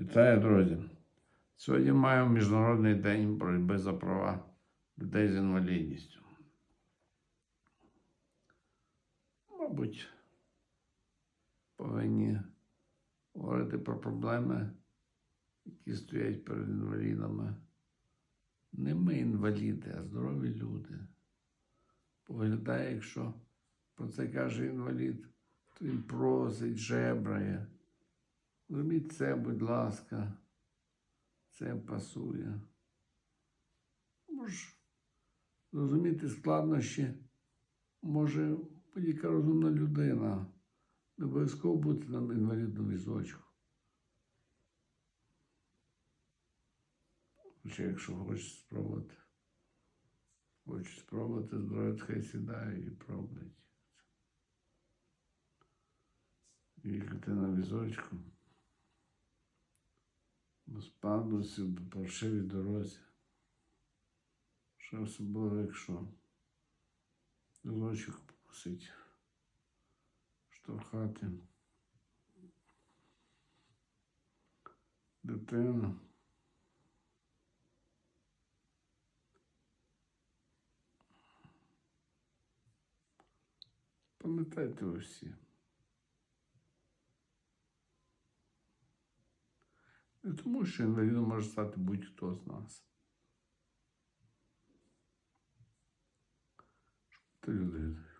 Вітаю, друзі! Сьогодні маємо Міжнародний день боротьби за права людей з інвалідністю. Мабуть, повинні говорити про проблеми, які стоять перед інвалідами. Не ми інваліди, а здорові люди. Бо Виглядає, якщо про це каже інвалід, то він просить, жебрає. Зробіть це, будь ласка, це пасує. Може, зрозуміти складнощі може будь-яка розумна людина. Не обов'язково бути на інвалідному візочку. Хоча якщо хочеш спробувати, хочеш спробувати здоров'я, хай сідає і пробують. Їхати на візочку. Без пандусів, по паршивій дорозі. Що особливо, якщо візочок попросить штовхати дитину. Пам'ятайте ви всі. Не тому, що інвалідом може стати будь-хто з нас. Ти людина.